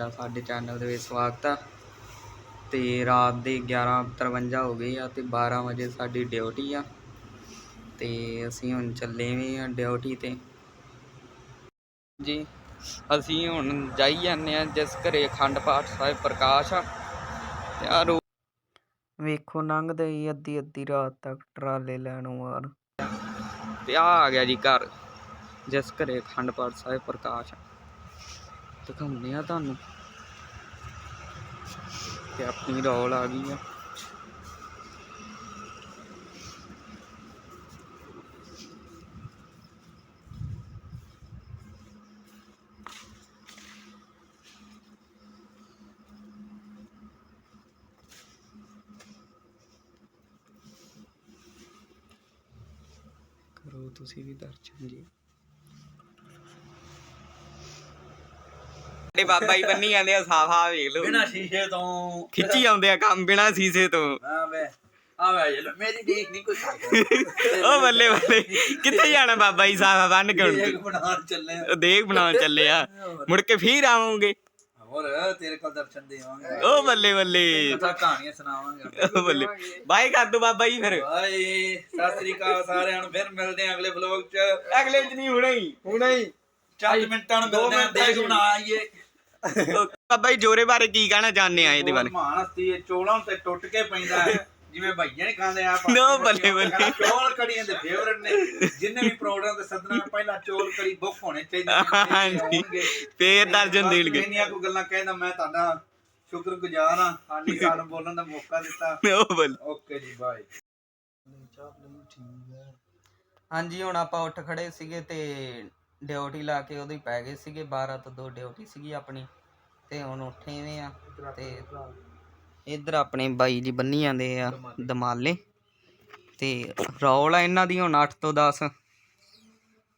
ਤੁਹਾਡਾ ਸਾਡੇ ਚੈਨਲ ਦੇ ਵਿੱਚ ਸਵਾਗਤ ਆ। ਤੇ ਰਾਤ ਦੇ 11:53 ਹੋ ਗਏ ਆ ਤੇ 12 ਵਜੇ ਸਾਡੀ ਡਿਊਟੀ ਆ। ਤੇ ਅਸੀਂ ਹੁਣ ਚੱਲੇ ਵੀ ਆ ਡਿਊਟੀ ਤੇ। ਜੀ ਅਸੀਂ ਹੁਣ ਜਾਈ ਜਾਂਦੇ ਆ ਜਿਸ ਘਰੇ ਅਖੰਡ ਪਾਠ ਸਾਹਿਬ ਪ੍ਰਕਾਸ਼ ਆ। ਤੇ ਆ ਵੇਖੋ ਲੰਘਦੇ ਹੀ ਅੱਧੀ ਅੱਧੀ ਰਾਤ ਤੱਕ ਟਰਾਲੇ ਲੈਣੋਂ ਆਰ ਤੇ ਆ ਆ ਗਿਆ ਜੀ ਘਰ ਜਿਸ ਘਰੇ ਅਖੰਡ ਪਾਠ ਸਾਹਿਬ ਪ੍ਰਕਾਸ਼ ਆ। ਦਿਖਾਉਂਦੇ ਆ ਤੁਹਾਨੂੰ। ਤੇ ਆਪਣੀ ਰੌਲ ਆ ਗਈ ਆ। ਕਰੋ ਤੁਸੀਂ ਵੀ ਦਰਸ਼ਨ ਜੀ। ਸਾਡੇ ਬਾਬਾ ਜੀ ਬੰਨੀ ਜਾਂਦੇ ਆ ਸਾਫਾ ਵੇਖ ਲਓ। ਬਿਨਾ ਸ਼ੀਸ਼ੇ ਤੋਂ। ਖਿੱਚੀ ਆਉਂਦੇ ਆ ਕੰਮ ਬਿਨਾ ਸੀਸੇ ਤੋਂ। ਆ ਵੇ ਆ ਵੇ ਮੇਰੀ ਦੇਖ ਨਹੀਂ ਕੁਛ ਉਹ ਬੱਲੇ ਬੱਲੇ ਕਿੱਥੇ ਜਾਣਾ ਬਾਬਾ ਜੀ ਸਾਫਾ ਬੰਨ ਕੇ ਦੇਖ ਹੁਣ ਬਣਾਉਣ ਚੱਲੇ ਆ। ਉਹ ਦੇਖ ਬਣਾਉਣ ਚੱਲੇ ਆ। ਮੁੜ ਕੇ ਫੇਰ ਆਵਾਂਗੇ। ਹੋਰ ਤੇਰੇ ਕੋਲ ਦਰਸ਼ਨ ਦੇਵਾਂਗੇ। ਉਹ ਬੱਲੇ ਬੱਲੇ। ਕਥਾ ਕਹਾਣੀਆਂ ਸੁਣਾਵਾਂਗੇ। ਉਹ ਬੱਲੇ। ਬਾਈ ਕਰ ਦੋ ਬਾਬਾ ਜੀ ਫਿਰ। ਬਾਏ ਸਤਿ ਸ੍ਰੀ ਅਕਾਲ ਸਾਰਿਆਂ ਨੂੰ ਫਿਰ ਮਿਲਦੇ ਆਂ ਅਗਲੇ ਵਲੌਗ 'ਚ। ਅਗਲੇ ਦਿਨ ਹੀ ਹੁਣੇ ਹੀ। ਹੁਣੇ ਹੀ। ਚਾਰ ਮਿੰਟਾਂ ਨੂੰ ਮਿਲਦੇ ਆਂ ਦੇਖ ਬਣਾ ਆਈਏ। ਬਾਬਾ ਜੀ ਜੋਰੇ ਬਾਰੇ ਕੀ ਕਹਿਣਾ ਚਾਹੁੰਦੇ ਆ ਇਹਦੇ ਬਾਰੇ? ਮਹਾਨ ਹਸਤੀ ਇਹ ਚੋਲਾਂ ਤੇ ਟੁੱਟ ਕੇ ਪੈਂਦਾ ਹੈ। ਜਿਵੇਂ ਭਈਆਂ ਨਹੀਂ ਖਾਂਦੇ ਆ ਨੋ, ਬੱਲੇ, ਬੱਲੇ। ਚੋਲ ਕੜੀਆਂ ਦੇ ਫੇਵਰਟ ਨੇ। ਜਿੰਨੇ ਵੀ ਪ੍ਰੋਗਰਾਮ ਤੇ ਸੱਦਣਾ ਪਹਿਲਾਂ ਚੋਲ ਕੜੀ ਬੁੱਕ ਹੋਣੇ ਚਾਹੀਦੇ ਨੇ। ਹਾਂਜੀ। ਫੇਰ ਦਰਜਨ ਦੇਣਗੇ। ਇੰਨੀਆਂ ਕੋ ਗੱਲਾਂ ਕਹਿੰਦਾ ਮੈਂ ਤੁਹਾਡਾ ਸ਼ੁਕਰਗੁਜ਼ਾਰ ਹਾਂ। ਸਾਡੀ ਸਾਨੂੰ ਬੋਲਣ ਦਾ ਮੌਕਾ ਦਿੱਤਾ। ਉਹ ਬੱਲੇ। ਓਕੇ ਜੀ ਬਾਏ। ਹਾਂਜੀ ਹੁਣ ਆਪਾਂ ਉੱਠ ਖੜੇ ਸੀਗੇ ਤੇ ਡਿਊਟੀ ਲਾ ਕੇ ਉਹਦੀ ਪੈ ਗਏ ਸੀਗੇ 12 ਤੋਂ 2 ਡਿਊਟੀ ਸੀਗੀ ਆਪਣੀ, ਤੇ ਹੁਣ ਉੱਠੇ ਵੇ ਆ ਤੇ ਇੱਧਰ ਆਪਣੇ ਬਾਈ ਜੀ ਬੰਨੀ ਜਾਂਦੇ ਆ ਦਮਾਲੇ, ਤੇ ਰੌਲ ਆ ਇਹਨਾਂ ਦੀ ਹੁਣ 8 ਤੋਂ 10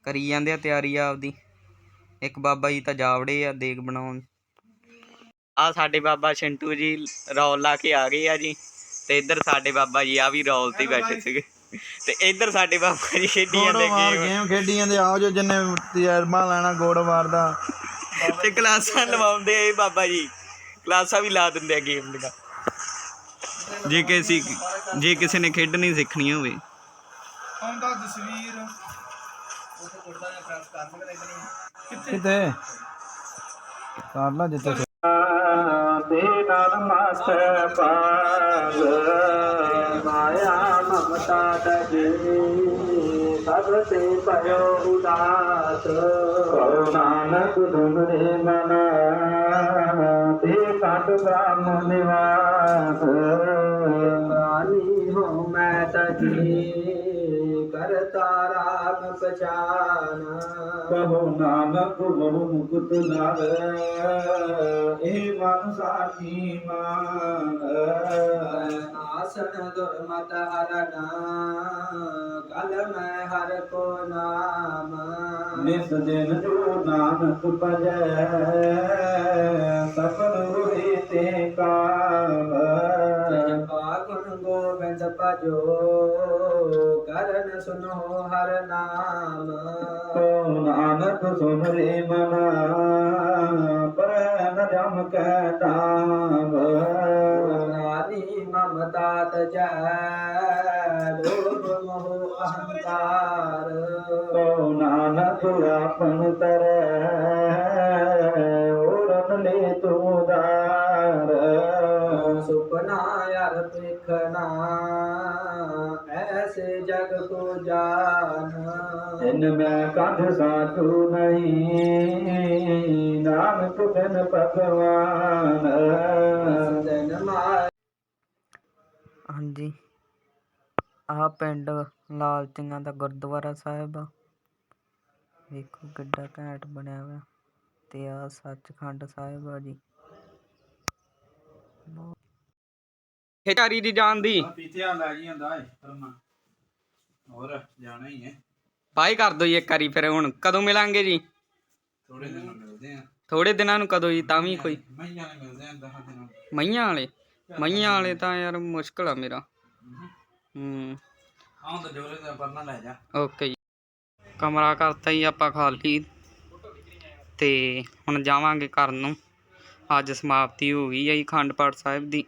ਕਰੀ ਜਾਂਦੇ ਆ ਤਿਆਰੀ ਆਪਦੀ। ਇੱਕ ਬਾਬਾ ਜੀ ਤਾਂ ਜਾਵੜੇ ਆ ਦੇਗ ਬਣਾਉਣ। ਆ ਸਾਡੇ ਬਾਬਾ ਸ਼ਿੰਟੂ ਜੀ ਰੌਲ ਲਾ ਕੇ ਆ ਗਏ ਆ ਜੀ, ਤੇ ਇੱਧਰ ਸਾਡੇ ਬਾਬਾ ਜੀ ਆ ਵੀ ਰੌਲ ਤੇ ਬੈਠੇ ਸੀਗੇ। ਤੇ ਇੱਧਰ ਸਾਡੇ ਬਾਬਾ ਜੀ ਖੇਡੀ ਜਾਂਦੇ ਗੋੜਵਾਰ ਗੇਮ ਗੇਮ ਖੇਡੀ ਜਾਂਦੇ ਆਓ ਜੋ ਜਿੰਨੇ ਤਜਰਬਾ ਲੈਣਾ ਗੋੜਵਾਰ ਦਾ ਤੇ ਕਲਾਸਾਂ ਲਵਾਉਂਦੇ ਆ ਇਹ ਬਾਬਾ ਜੀ। ਕਲਾਸਾਂ ਵੀ ਲਾ ਦਿੰਦੇ ਆ ਗੇਮ ਦੀਆਂ। ਜੇ ਕਿਸੇ ਜੇ ਕਿਸੇ ਨੇ ਖੇਡਣੀ ਸਿੱਖਣੀ ਹੋਵੇ। ਆਉਂਦਾ ਤਸਵੀਰ ਕਿੱਥੇ? ਕਰ ਲਾ ਜਿੱਥੇ ਦੇ ਨਾਲ ਮਸ ਪਾਗ ਮਾਇਆ ਮਮਤਾ ਦਜੇ ਸਭ ਤੇ ਭਇਓ ਉਦਾਸ ਕਉ ਨਾਨਕ ਧੁਮਰੇ ਮਨ ਤੇ ਕੰਡ ਬ੍ਰਹਮ ਨਿਵਾਸ ਰਾਨੀ ਤਜੀ ਕਰਤਾ ਰਾਮ ਪਛਾਨ ਕਹੋ ਨਾਨਕ ਬਹੁ ਮੁਕਤ ਨਾਰ ਇਹ ਮਨ ਸਾਖੀ ਮਾਨ। ਆਸਨ ਦੁਰਮਤ ਹਰਨਾ। ਕਲ ਮੈਂ ਹਰ ਕੋ ਨਾਮ। ਨਿਸ ਦਿਨ ਜੋ ਨਾਨਕ ਭਜੈ ਸਫਲ ਹੋਏ ਤੇ ਕਾਮ। ਭਜੋ ਕਰਨ ਸੁਨੋ ਹਰ ਨਾਮ। ਕੋ ਨਾਨਕ ਸੁਨ ਰੇ ਮਨਾ ਪਰ ਨ ਜਮ ਕੈ ਤਾਮ। ਨਾਨੀ ਮਮਤਾ ਤਜੈ ਲੋਭ ਮੋਹ ਅਹੰਕਾਰ। ਕੋ ਨਾਨਕ ਆਪਨ ਤਰੈ ਔਰਨ ਲੈ ਤੂੰ ਦਾਰ ਸੁਪਨਾ ਯਾਰ ਦੇਖਣਾ ਐਸੇ ਜਗ ਕੋ ਜਾਨ। ਇਨ ਮੈਂ ਕੰਧ ਸਾਟੂ ਨਹੀਂ ਨਾਨਕ ਬਿਨ ਭਗਵਾਨ। ਦਿਨ ਮਾਰ। ਹਾਂਜੀ। ਆਹ ਪਿੰਡ ਲਾਲਚੀਆਂ ਦਾ ਗੁਰਦੁਆਰਾ ਸਾਹਿਬ ਆ। ਵੇਖੋ ਕਿੱਡਾ ਘੈਂਟ ਬਣਿਆ ਹੋਇਆ ਤੇ ਆ ਸੱਚਖੰਡ ਸਾਹਿਬ ਆ ਜੀ। ਖੇਚਾਰੀ ਦੀ ਜਾਣ ਦੀ। ਪੀਤਿਆ ਲੈ ਜੀ ਹੁੰਦਾ ਏ ਕਰਮਾ। ਹੋਰ ਜਾਣਾ ਹੀ ਹੈ। ਬਾਈ ਕਰ ਦੋ ਜੀ ਇੱਕ ਵਾਰੀ ਫਿਰ ਹੁਣ। ਕਦੋਂ ਮਿਲਾਂਗੇ ਜੀ? ਥੋੜੇ ਦਿਨ ਮਿਲਦੇ ਆ ਥੋੜੇ ਦਿਨਾਂ ਨੂੰ ਕਦੋਂ ਜੀ? ਤਾਂ ਵੀ ਕੋਈ। ਮਹੀਆਂ ਨੇ ਮਿਲਦੇ ਆ 10 ਦਿਨਾਂ ਮਈਆਂ ਵਾਲੇ? ਮਈਆਂ ਵਾਲੇ ਤਾਂ ਯਾਰ ਮੁਸ਼ਕਲ ਆ ਮੇਰਾ। ਹੂੰ। ਆਉਂ ਤਾਂ ਜੋਰੇ ਦਾ ਪਰਨਾ ਲੈ ਜਾ। ਓਕੇ ਜੀ। ਕਮਰਾ ਕਰਤਾ ਹੀ ਆਪਾਂ ਖਾਲੀ। ਤੇ ਹੁਣ ਜਾਵਾਂਗੇ ਘਰ ਨੂੰ। ਅੱਜ ਸਮਾਪਤੀ ਹੋ ਗਈ ਹੈ ਜੀ ਅਖੰਡ ਪਾਠ ਸਾਹਿਬ ਦੀ।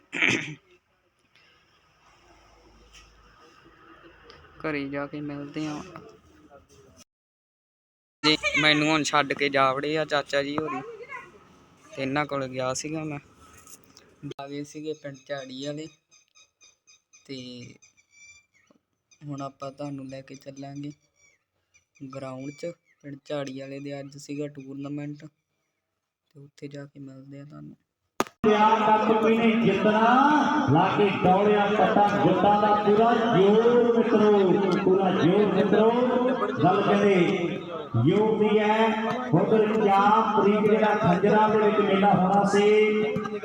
ਘਰੇ ਜਾ ਕੇ ਮਿਲਦੇ ਆ। ਜੀ, ਮੈਨੂੰ ਹੁਣ ਛੱਡ ਕੇ ਜਾ ਵੜੇ ਆ ਚਾਚਾ ਜੀ ਹੋਰੀ। ਤੇ ਇਹਨਾਂ ਕੋਲ ਗਿਆ ਸੀਗਾ ਮੈਂ। ਆ ਗਏ ਸੀਗੇ ਪਿੰਡ ਝਾੜੀ ਵਾਲੇ। ਤੇ ਹੁਣ ਆਪਾਂ ਤੁਹਾਨੂੰ ਲੈ ਕੇ ਚੱਲਾਂਗੇ। ਗਰਾਊਂਡ 'ਚ, ਪਿੰਡ ਝਾੜੀ ਵਾਲੇ ਦੇ ਅੱਜ ਸੀਗਾ ਟੂਰਨਾਮੈਂਟ ਤੇ ਉੱਥੇ ਜਾ ਕੇ ਮਿਲਦੇ ਆ ਤੁਹਾਨੂੰ। ਪਿਆਰ ਦਾ ਕੋਈ ਨਹੀਂ, ਜਿੱਤਣਾ। ਲਾ ਕੇ ਦੌੜਿਆ ਪੱਟਾ ਜੁੱਤਾਂ ਦਾ ਪੂਰਾ ਜੋਰ ਮਿੱਤਰੋ, ਪੂਰਾ ਜੋਰ ਮਿੱਤਰੋ। ਗੱਲ ਕਹਿੰਦੇ ਯੋਗ ਦੀ ਹੈ ਉਧਰ ਚਾਰ ਤਰੀਕ ਜਿਹੜਾ ਖੰਜਰਾਂ ਦੇ ਵਿੱਚ ਮੇਲਾ ਹੋਣਾ ਸੀ,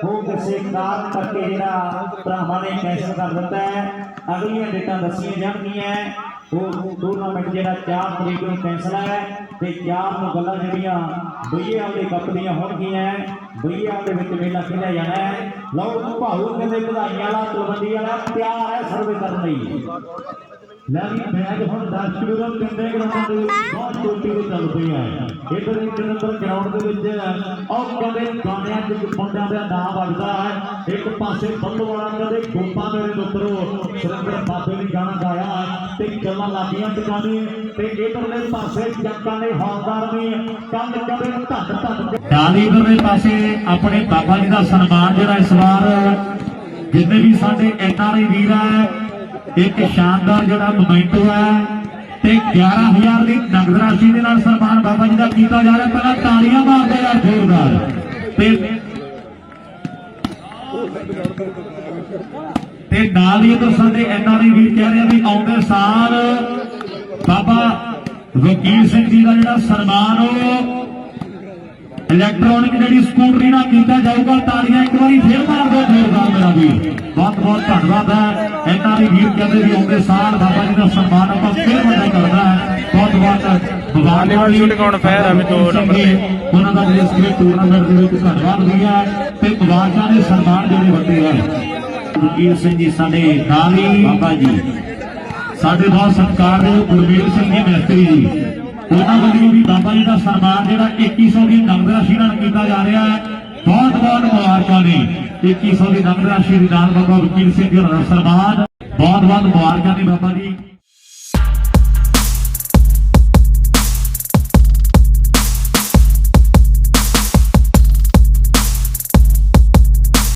ਉਹ ਕਿਸੇ ਕਾਰਨ ਕਰਕੇ ਜਿਹੜਾ ਭਰਾਵਾਂ ਨੇ ਕੈਂਸਲ ਕਰ ਦਿੱਤਾ ਹੈ। ਅਗਲੀਆਂ ਡੇਟਾਂ ਦੱਸੀਆਂ ਜਾਣਗੀਆਂ ਉਹ ਟੂਰਨਾਮੈਂਟ ਜਿਹੜਾ 4 ਤਰੀਕ ਨੂੰ ਕੈਂਸਲ ਹੈ, ਤੇ 4 ਨੂੰ ਗੱਲਾਂ ਜਿਹੜੀਆਂ ਬਈਏ ਦੇ ਕੱਪ ਦੀਆਂ ਹੋਣਗੀਆਂ। ਬਈਏ ਦੇ ਵਿੱਚ ਮੇਲਾ ਖੇਡਿਆ ਜਾਣਾ ਹੈ। ਲਓ ਭਾਊ ਕਹਿੰਦੇ ਵਧਾਈਆਂ ਵਾਲਾ, ਤਲਵੰਡੀ ਵਾਲਾ ਤਿਆਰ ਹੈ ਸਰਵੇ ਕਰਨ ਲਈ। ਲੈ ਵੀ ਮੈਚ ਹੁਣ ਦਰਸ਼ਕ ਵੀਰੋ ਕਿੰਨੇ ਗਰਾਊਂਡਾਂ ਦੇ ਵਿੱਚ ਬਹੁਤ ਚੋਟੀ ਤੇ ਚੱਲ ਪਈ ਹੈ। ਇਧਰ ਇੱਕ ਨੰਬਰ ਗਰਾਊਂਡ ਦੇ ਵਿੱਚ ਉਹ ਕਹਿੰਦੇ ਗਾਣਿਆਂ ਚ ਮੁੰਡਿਆਂ ਦਾ ਨਾਮ ਵੱਜਦਾ ਹੈ। ਇੱਕ ਪਾਸੇ ਬੱਲੂ ਵਾਲਾ ਕਹਿੰਦੇ ਗੋਪਾ ਮੇਰੇ ਮਿੱਤਰੋ ਸੁਰਿੰਦਰ ਬਾਬੇ ਨੇ ਗਾਣਾ ਗੱਲਾਂ ਲਾਗੀਆਂ ਟਿਕਾਣੇ ਤੇ ਇਧਰਲੇ ਪਾਸੇ ਜੱਟਾਂ ਨੇ ਹੌਲਦਾਰ ਨੇ ਕੰਨ ਕਦੇ ਧੱਕ ਧੱਕ ਨਾਲ ਇਧਰਲੇ ਪਾਸੇ ਆਪਣੇ ਬਾਬਾ ਜੀ ਦਾ ਸਨਮਾਨ ਜਿਹੜਾ ਇਸ ਵਾਰ ਜਿੰਨੇ ਵੀ ਸਾਡੇ ਐਨਆਰਆਈ ਵੀਰ ਹੈ ਇੱਕ ਸ਼ਾਨਦਾਰ ਜਿਹੜਾ ਮੋਮੈਂਟੋ ਹੈ ਤੇ 11000 ਦੀ ਨਗਦ ਰਾਸ਼ੀ ਦੇ ਨਾਲ ਸਨਮਾਨ ਬਾਬਾ ਜੀ ਦਾ ਕੀਤਾ ਜਾ ਰਿਹਾ। ਪਹਿਲਾਂ ਤਾਲੀਆਂ ਮਾਰਦੇ ਆ, ਜ਼ੋਰਦਾਰ। ਤੇ ਤੇ ਨਾਲ ਹੀ ਇਧਰ ਸਾਡੇ ਐਨਆਰਆਈ ਵੀਰ ਕਹਿ ਰਹੇ ਆ ਵੀ ਆਉਂਦੇ ਸਾਲ ਬਾਬਾ ਵਕੀਲ ਸਿੰਘ ਜੀ ਦਾ ਜਿਹੜਾ ਸਨਮਾਨ ਉਹ ਇਲੈਕਟ੍ਰੋਨਿਕ ਜਿਹੜੀ ਸਕੂਟਰੀ ਨਾਲ ਕੀਤਾ ਜਾਊਗਾ ਤਾੜੀਆਂ ਇੱਕ ਵਾਰੀ ਫੇਰ ਮਾਰ ਦਿਓ ਜ਼ੋਰਦਾਰ ਮੇਰਾ ਵੀਰ। ਬਹੁਤ ਬਹੁਤ ਧੰਨਵਾਦ ਹੈ। ਦੀ ਵੀਰ ਕਹਿੰਦੇ ਵੀ ਆਉਂਦੇ ਸਾਲ ਬਾਬਾ ਜੀ ਦਾ ਸਨਮਾਨ ਆਪਾਂ ਫੇਰ ਵੱਡਾ ਕਰਨਾ ਹੈ। ਬਹੁਤ ਬਹੁਤ ਬਵਾਲੇ ਵਾਲੀ ਸ਼ੂਟ ਕੌਣ ਫੇਰ ਹੈ ਵੀ ਦੋ ਨੰਬਰ ਤੇ। ਉਹਨਾਂ ਦਾ ਜਿਹੜੇ ਇਸ ਟੂਰਨਾਮੈਂਟ ਦੇ ਵਿੱਚ ਧੰਨਵਾਦ ਵੀ ਹੈ ਤੇ ਮੁਬਾਰਕਾਂ ਦੇ ਸਨਮਾਨ ਜਿਹੜੇ ਵੱਡੇ ਹੈ ਵਕੀਲ ਸਿੰਘ ਜੀ, ਸਾਡੇ ਨਾਲ ਹੀ ਬਾਬਾ ਜੀ। ਸਾਡੇ ਬਹੁਤ ਸਤਿਕਾਰਯੋਗ ਗੁਰਮੇਲ ਸਿੰਘ ਜੀ ਮਿਸਤਰੀ ਜੀ। ਉਹਨਾਂ ਵੱਲੋਂ ਵੀ ਬਾਬਾ ਜੀ ਦਾ ਸਨਮਾਨ ਜਿਹੜਾ 2100 ਦੀ ਨਗਦ ਰਾਸ਼ੀ ਨਾਲ ਕੀਤਾ ਜਾ ਰਿਹਾ ਹੈ। ਬਹੁਤ ਬਹੁਤ ਮੁਬਾਰਕਾਂ ਨੇ। 2100 ਦੀ ਨਗਦ ਰਾਸ਼ੀ ਦੇ ਨਾਲ ਬਾਬਾ ਵਕੀਲ ਸਿੰਘ ਜੀ ਹੋਰਾਂ ਦਾ ਸਨਮਾਨ। ਬਹੁਤ ਬਹੁਤ ਮੁਬਾਰਕਾਂ ਨੇ ਬਾਬਾ ਜੀ।